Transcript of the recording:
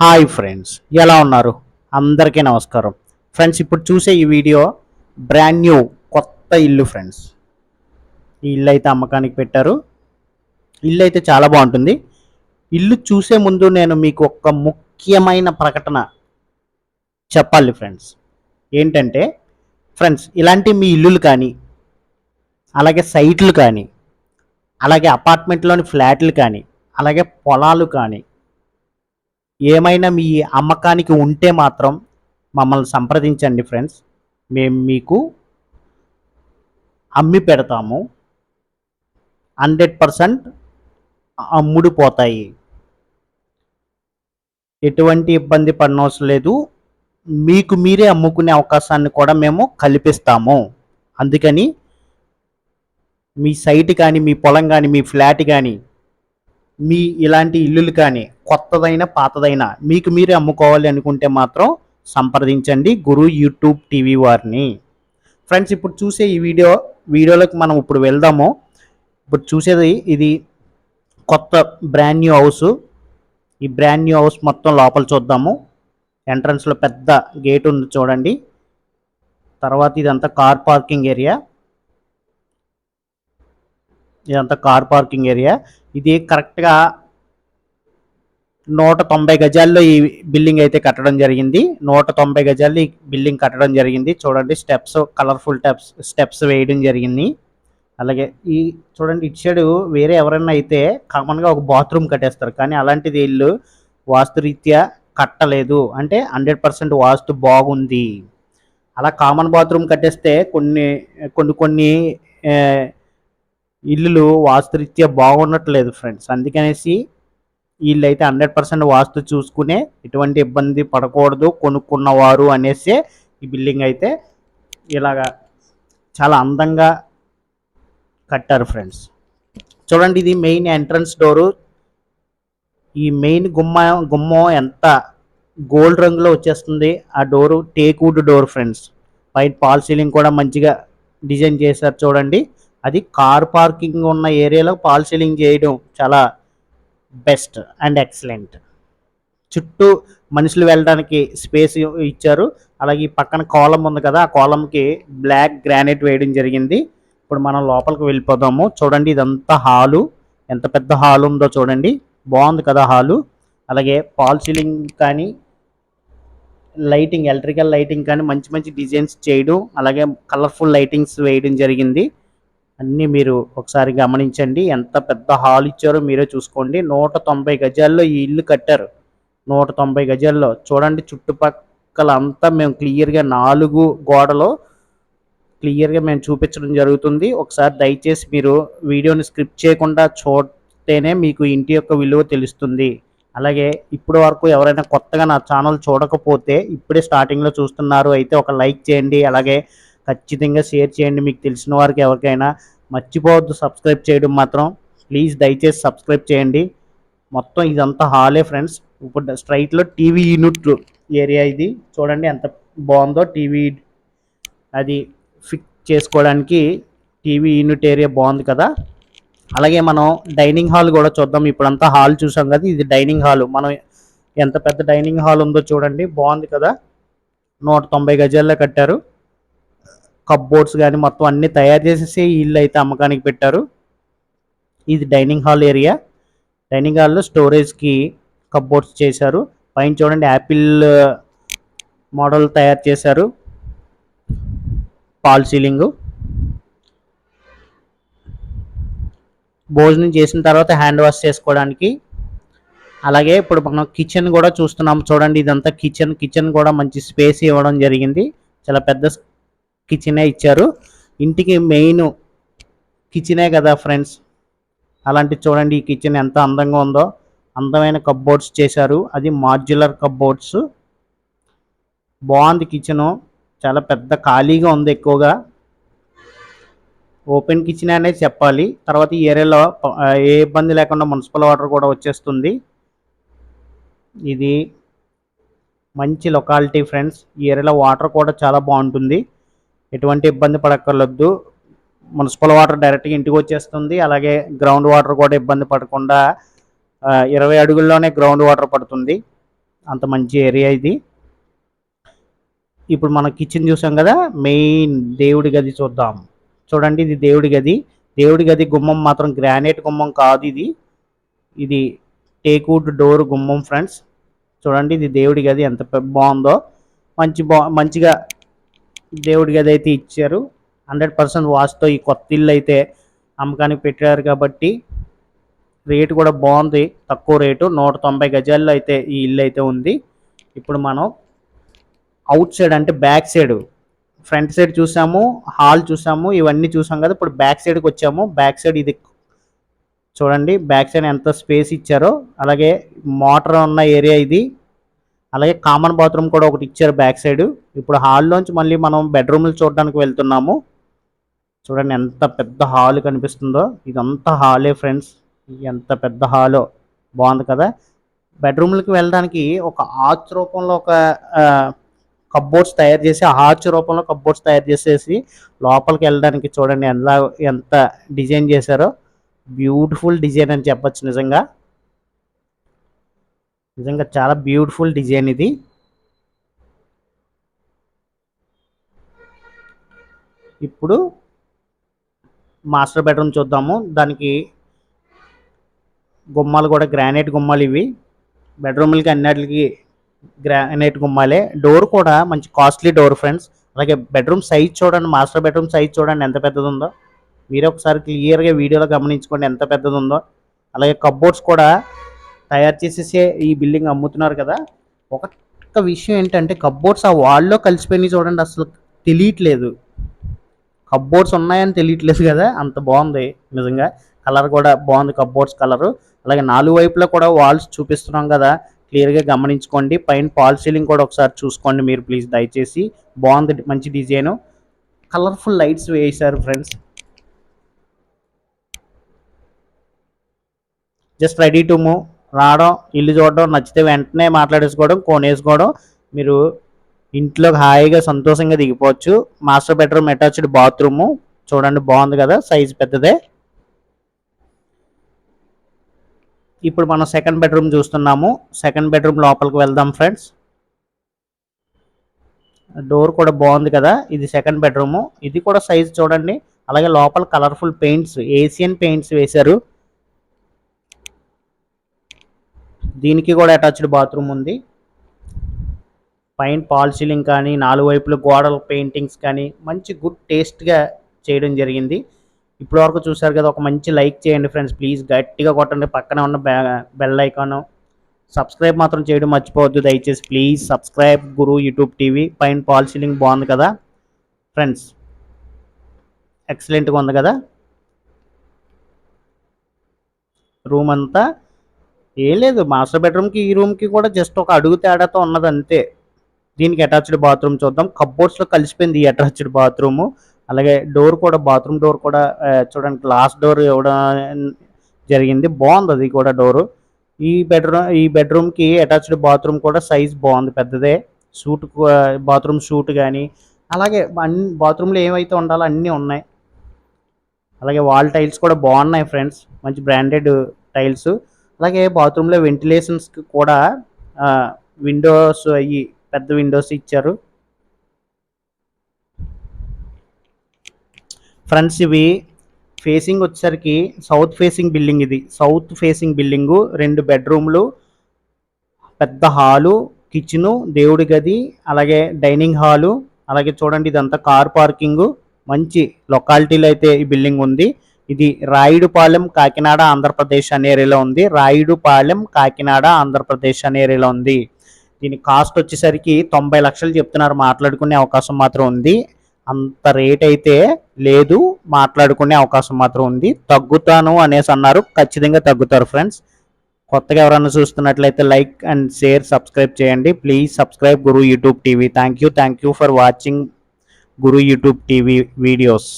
Hi friends ఎలా ఉన్నారు? అందరికీ నమస్కారం. ఫ్రెండ్స్ ఇప్పుడు చూసే ఈ వీడియో బ్రాండ్ న్యూ కొత్త ఇల్లు ఫ్రెండ్స్. ఈ ఇల్లు అయితే అమ్మకానికి పెట్టారు. ఇల్లు అయితే చాలా బాగుంటుంది. ఇల్లు చూసే ముందు నేను మీకు ఒక ముఖ్యమైన ప్రకటన చెప్పాలి ఫ్రెండ్స్. ఏంటంటే ఫ్రెండ్స్ ఇలాంటి మీ ఇల్లులు కానీ అలాగే సైట్లు కానీ అలాగే అపార్ట్మెంట్లోని ఫ్లాట్లు కానీ అలాగే పొలాలు కానీ ఏమైనా మీ అమ్మకానికి ఉంటే మాత్రం మమ్మల్ని సంప్రదించండి ఫ్రెండ్స్. మేము మీకు అమ్మి పెడతాము. హండ్రెడ్ పర్సెంట్ అమ్ముడుపోతాయి ఎటువంటి ఇబ్బంది పడనవసరం లేదు. మీకు మీరే అమ్ముకునే అవకాశాన్ని కూడా మేము కల్పిస్తాము. అందుకని మీ సైట్ కానీ మీ పొలం కానీ మీ ఫ్లాట్ కానీ మీ ఇలాంటి ఇల్లులు కానీ కొత్తదైన పాతదైన మీకు మీరే అమ్ముకోవాలి అనుకుంటే మాత్రం సంప్రదించండి గురు యూట్యూబ్ టీవీ వారిని. ఫ్రెండ్స్ ఇప్పుడు చూసే ఈ వీడియో వీడియోలోకి మనం ఇప్పుడు వెళ్దాము. ఇప్పుడు చూసేది ఇది కొత్త బ్రాండ్ న్యూ హౌస్ ఈ బ్రాండ్ న్యూ హౌస్ మొత్తం లోపల చూద్దాము. ఎంట్రన్స్లో పెద్ద గేట్ ఉంది చూడండి. తర్వాత ఇదంతా కార్ పార్కింగ్ ఏరియా ఇదంతా కార్ పార్కింగ్ ఏరియా. ఇది కరెక్ట్గా నూట తొంభై గజాల్లో ఈ బిల్డింగ్ అయితే కట్టడం జరిగింది. నూట తొంభై గజాల్లో ఈ బిల్డింగ్ కట్టడం జరిగింది. చూడండి స్టెప్స్ కలర్ఫుల్ స్టెప్స్ స్టెప్స్ వేయడం జరిగింది. అలాగే ఈ చూడండి ఇటు సైడ్ వేరే ఎవరైనా అయితే కామన్గా ఒక బాత్రూమ్ కట్టేస్తారు. కానీ అలాంటిది ఇల్లు వాస్తురీత్యా కట్టలేదు. అంటే హండ్రెడ్ పర్సెంట్ వాస్తు బాగుంది. అలా కామన్ బాత్రూమ్ కట్టేస్తే కొన్ని కొన్ని కొన్ని ఇల్లులు వాస్తురీత్యా బాగుండట్లేదు ఫ్రెండ్స్. అందుకనేసి వీళ్ళు అయితే హండ్రెడ్ పర్సెంట్ వాస్తు చూసుకునే ఎటువంటి ఇబ్బంది పడకూడదు కొనుక్కున్నవారు అనేసి ఈ బిల్డింగ్ అయితే ఇలాగా చాలా అందంగా కట్టారు ఫ్రెండ్స్. చూడండి ఇది మెయిన్ ఎంట్రన్స్ డోరు. ఈ మెయిన్ గుమ్మ గుమ్మం ఎంత గోల్డ్ రంగులో వచ్చేస్తుంది. ఆ డోరు టేక్వుడ్ డోర్ ఫ్రెండ్స్. పైన పాల్ సీలింగ్ కూడా మంచిగా డిజైన్ చేశారు చూడండి. అది కార్ పార్కింగ్ ఉన్న ఏరియాలో పాల్ సీలింగ్ చేయడం చాలా బెస్ట్ అండ్ ఎక్సలెంట్. చుట్టూ మనుషులు వెళ్ళడానికి స్పేస్ ఇచ్చారు. అలాగే ఈ పక్కన కాలం ఉంది కదా ఆ కాలంకి బ్లాక్ గ్రానైట్ వేయడం జరిగింది. ఇప్పుడు మనం లోపలికి వెళ్ళిపోదాము. చూడండి ఇదంతా హాలు. ఎంత పెద్ద హాల్ ఉందో చూడండి. బాగుంది కదా హాలు. అలాగే పాల్ సీలింగ్ కానీ లైటింగ్ ఎలక్ట్రికల్ లైటింగ్ కానీ మంచి మంచి డిజైన్స్ చేయడం అలాగే కలర్ఫుల్ లైటింగ్స్ వేయడం జరిగింది. అన్నీ మీరు ఒకసారి గమనించండి. ఎంత పెద్ద హాల్ ఇచ్చారో మీరే చూసుకోండి. నూట తొంభై గజాల్లో ఈ ఇల్లు కట్టారు. నూట తొంభై గజాల్లో చూడండి చుట్టుపక్కల అంతా మేము క్లియర్గా నాలుగు గోడలో క్లియర్గా మేము చూపించడం జరుగుతుంది. ఒకసారి దయచేసి మీరు వీడియోని స్క్రిప్ట్ చేయకుండా చూస్తేనే మీకు ఇంటి యొక్క విలువ తెలుస్తుంది. అలాగే ఇప్పటి వరకు ఎవరైనా కొత్తగా నా ఛానల్ చూడకపోతే ఇప్పుడే స్టార్టింగ్లో చూస్తున్నారు. అయితే ఒక లైక్ చేయండి. అలాగే ఖచ్చితంగా షేర్ చేయండి. మీకు తెలిసిన వారికి ఎవరికైనా మర్చిపోవద్దు. సబ్స్క్రైబ్ చేయడం మాత్రం ప్లీజ్ దయచేసి సబ్స్క్రైబ్ చేయండి. మొత్తం ఇదంతా హాలే ఫ్రెండ్స్. ఇప్పుడు స్ట్రైట్లో టీవీ యూనిట్ ఏరియా ఇది. చూడండి ఎంత బాగుందో టీవీ అది ఫిక్స్ చేసుకోవడానికి టీవీ యూనిట్ ఏరియా బాగుంది కదా. అలాగే మనం డైనింగ్ హాల్ కూడా చూద్దాం. ఇప్పుడంతా హాల్ చూసాం కదా. ఇది డైనింగ్ హాల్. మనం ఎంత పెద్ద డైనింగ్ హాల్ ఉందో చూడండి. బాగుంది కదా. నూట తొంభై గజాల్లో కట్టారు. కప్బోర్డ్స్ కానీ మొత్తం అన్ని తయారు చేసేసి ఇల్లు అయితే అమ్మకానికి పెట్టారు. ఇది డైనింగ్ హాల్ ఏరియా. డైనింగ్ హాల్లో స్టోరేజ్కి కప్బోర్డ్స్ చేశారు. పైన చూడండి యాపిల్ మోడల్ తయారు చేశారు. False ceiling. భోజనం చేసిన తర్వాత హ్యాండ్ వాష్ చేసుకోవడానికి. అలాగే ఇప్పుడు మనం కిచెన్ కూడా చూస్తున్నాం. చూడండి ఇదంతా కిచెన్. కిచెన్ కూడా మంచి స్పేస్ ఇవ్వడం జరిగింది. చాలా పెద్ద కిచెనే ఇచ్చారు. ఇంటికి మెయిన్ కిచెనే కదా ఫ్రెండ్స్. అలాంటి చూడండి ఈ కిచెన్ ఎంత అందంగా ఉందో. అందమైన కప్బోర్డ్స్ చేశారు. అది మాడ్యులర్ కప్బోర్డ్స్. బాగుంది కిచెను. చాలా పెద్ద ఖాళీగా ఉంది ఎక్కువగా. ఓపెన్ కిచెన్ అనేది చెప్పాలి. తర్వాత ఈ ఏరియాలో ఏ ఇబ్బంది లేకుండా మున్సిపల్ వాటర్ కూడా వచ్చేస్తుంది. ఇది మంచి లొకాలిటీ ఫ్రెండ్స్. ఈ ఏరియాలో వాటర్ కూడా చాలా బాగుంటుంది. ఎటువంటి ఇబ్బంది పడక్కర్లేదు మున్సిపల్ వాటర్ డైరెక్ట్గా ఇంటికి వచ్చేస్తుంది. అలాగే గ్రౌండ్ వాటర్ కూడా ఇబ్బంది పడకుండా ఇరవై అడుగుల్లోనే గ్రౌండ్ వాటర్ పడుతుంది. అంత మంచి ఏరియా ఇది. ఇప్పుడు మనం కిచెన్ చూసాం కదా మెయిన్ దేవుడి గది చూద్దాం. చూడండి ఇది దేవుడి గది. దేవుడి గది గుమ్మం మాత్రం గ్రానైట్ గుమ్మం కాదు ఇది. ఇది టేక్వుడ్ డోర్ గుమ్మం ఫ్రెండ్స్. చూడండి ఇది దేవుడి గది ఎంత బాగుందో. మంచి బా మంచిగా దేవుడి గది అయితే ఇచ్చారు. హండ్రెడ్ పర్సెంట్ వాస్తో ఈ కొత్త ఇల్లు అయితే అమ్మకానికి పెట్టారు కాబట్టి రేటు కూడా బాగుంది. తక్కువ రేటు నూట తొంభై గజాల్లో అయితే ఈ ఇల్లు అయితే ఉంది. ఇప్పుడు మనం అవుట్ సైడ్ అంటే బ్యాక్ సైడ్ ఫ్రంట్ సైడ్ చూసాము హాల్ చూసాము ఇవన్నీ చూసాం కదా. ఇప్పుడు బ్యాక్ సైడ్కి వచ్చాము. బ్యాక్ సైడ్ ఇది చూడండి. బ్యాక్ సైడ్ ఎంత స్పేస్ ఇచ్చారో. అలాగే మోటార్ ఉన్న ఏరియా ఇది. అలాగే కామన్ బాత్రూమ్ కూడా ఒకటి ఇచ్చారు బ్యాక్ సైడ్ ఇప్పుడు హాల్లోంచి మళ్ళీ మనం బెడ్రూమ్లు చూడడానికి వెళ్తున్నాము. చూడండి ఎంత పెద్ద హాల్ కనిపిస్తుందో. ఇదంతా హాలే ఫ్రెండ్స్ ఎంత పెద్ద హాలో బాగుంది కదా? బెడ్రూమ్లకి వెళ్ళడానికి ఒక ఆర్చ్ రూపంలో ఒక కబ్బోర్డ్స్ తయారు చేసి ఆర్చ్ రూపంలో కబ్బోర్డ్స్ తయారు చేసేసి లోపలికి వెళ్ళడానికి చూడండి ఎలా ఎంత డిజైన్ చేశారో. బ్యూటిఫుల్ డిజైన్ అని చెప్పచ్చు నిజంగా. నిజంగా చాలా బ్యూటిఫుల్ డిజైన్ ఇది. ఇప్పుడు మాస్టర్ బెడ్రూమ్ చూద్దాము. దానికి గుమ్మాలు కూడా గ్రానైట్ గుమ్మాలు ఇవి. బెడ్రూమ్లకి అన్నిటికి గ్రానైట్ గుమ్మాలే. డోర్ కూడా మంచి కాస్ట్లీ డోర్ ఫ్రెండ్స్ అలాగే బెడ్రూమ్ సైజ్ చూడండి మాస్టర్ బెడ్రూమ్ సైజ్ చూడండి ఎంత పెద్దది ఉందో మీరే ఒకసారి క్లియర్గా వీడియోలో గమనించుకోండి ఎంత పెద్దది ఉందో అలాగే కబ్బోర్డ్స్ కూడా తయారు చేసేసే ఈ బిల్డింగ్ అమ్ముతున్నారు కదా. ఒక విషయం ఏంటంటే కబ్బోర్డ్స్ ఆ వాల్లో కలిసిపోయినాయి చూడండి అసలు తెలియట్లేదు. కబ్బోర్డ్స్ ఉన్నాయని తెలియట్లేదు కదా అంత బాగుంది నిజంగా. కలర్ కూడా బాగుంది కబ్బోర్డ్స్ కలర్ అలాగే నాలుగు వైపులా కూడా వాల్స్ చూపిస్తున్నాం కదా క్లియర్గా గమనించుకోండి. పైన పాల్ సీలింగ్ కూడా ఒకసారి చూసుకోండి మీరు ప్లీజ్ దయచేసి. బాగుంది మంచి డిజైన్. కలర్ఫుల్ లైట్స్ వేసారు friends just ready to move రావడం ఇల్లు చూడడం నచ్చితే వెంటనే మాట్లాడేసుకోవడం కొనేసుకోవడం మీరు ఇంట్లో హాయిగా సంతోషంగా దిగిపోవచ్చు. Master bedroom attached bathroom. చూడండి బాగుంది కదా సైజ్ పెద్దదే. ఇప్పుడు మనం సెకండ్ బెడ్రూమ్ చూస్తున్నాము. సెకండ్ బెడ్రూమ్ లోపలికి వెళ్దాం ఫ్రెండ్స్. డోర్ కూడా బాగుంది కదా ఇది సెకండ్ బెడ్రూమ్. ఇది కూడా సైజ్ చూడండి. అలాగే లోపల కలర్ఫుల్ పెయింట్స్ ఏషియన్ పెయింట్స్ వేశారు. దీనికి కూడా అటాచ్డ్ బాత్రూమ్ ఉంది. పైన పాల్ సీలింగ్ కానీ నాలుగు వైపులు గోడల పెయింటింగ్స్ కానీ మంచి గుడ్ టేస్ట్గా చేయడం జరిగింది. ఇప్పటి వరకు చూసారు కదా ఒక మంచి లైక్ చేయండి ఫ్రెండ్స్ ప్లీజ్. గట్టిగా కొట్టండి పక్కనే ఉన్న బెల్ ఐకాన్ సబ్స్క్రైబ్ మాత్రం చేయడం మర్చిపోవద్దు. దయచేసి please subscribe Guru YouTube TV. పైన పాల్ సీలింగ్ బాగుంది కదా ఫ్రెండ్స్. ఎక్సలెంట్గా ఉంది కదా. రూమ్ అంతా ఏం లేదు మాస్టర్ బెడ్రూమ్కి ఈ రూమ్కి కూడా జస్ట్ ఒక అడుగు తేడాతో ఉన్నది అంతే. దీనికి అటాచ్డ్ బాత్రూమ్ చూద్దాం. కబ్బోర్డ్స్లో కలిసిపోయింది ఈ అటాచ్డ్ బాత్రూమ్ అలాగే డోర్ కూడా బాత్రూమ్ డోర్ కూడా చూడండి గ్లాస్ డోర్ ఇవ్వడం జరిగింది. బాగుంది అది కూడా డోరు ఈ బెడ్రూమ్ ఈ బెడ్రూమ్కి అటాచ్డ్ బాత్రూమ్ కూడా సైజ్ బాగుంది పెద్దదే. సూట్ బాత్రూమ్ సూట్ కానీ అలాగే అన్ని బాత్రూంలో ఏమైతే ఉండాలో అన్నీ ఉన్నాయి. అలాగే వాల్ టైల్స్ కూడా బాగున్నాయి ఫ్రెండ్స్ మంచి బ్రాండెడ్ టైల్స్ అలాగే బాత్రూంలో వెంటిలేషన్స్కి కూడా విండోస్ అయ్యి పెద్ద విండోస్ ఇచ్చారు. ఫ్రెండ్స్ ఇవి ఫేసింగ్ వచ్చేసరికి సౌత్ ఫేసింగ్ బిల్డింగ్ ఇది. సౌత్ ఫేసింగ్ బిల్డింగు రెండు బెడ్రూమ్లు పెద్ద హాలు కిచెను దేవుడి గది అలాగే డైనింగ్ హాలు అలాగే చూడండి ఇదంతా కార్ పార్కింగ్ మంచి లొకాలిటీలో అయితే ఈ బిల్డింగ్ ఉంది. ఇది రాయుడుపాలెం కాకినాడ ఆంధ్రప్రదేశ్ అనే ఏరియాలో ఉంది. రాయుడుపాలెం కాకినాడ ఆంధ్రప్రదేశ్ అనే ఏరియాలో ఉంది. దీని కాస్ట్ వచ్చేసరికి తొంభై లక్షలు చెప్తున్నారు. మాట్లాడుకునే అవకాశం మాత్రం ఉంది. అంత రేట్ అయితే లేదు. మాట్లాడుకునే అవకాశం మాత్రం ఉంది. తగ్గుతాను అనేసి అన్నారు. ఖచ్చితంగా తగ్గుతారు ఫ్రెండ్స్. కొత్తగా ఎవరైనా చూస్తున్నట్లయితే లైక్ అండ్ షేర్ సబ్స్క్రైబ్ చేయండి. Please subscribe Guru YouTube TV. Thank you thank you for watching Guru YouTube TV videos.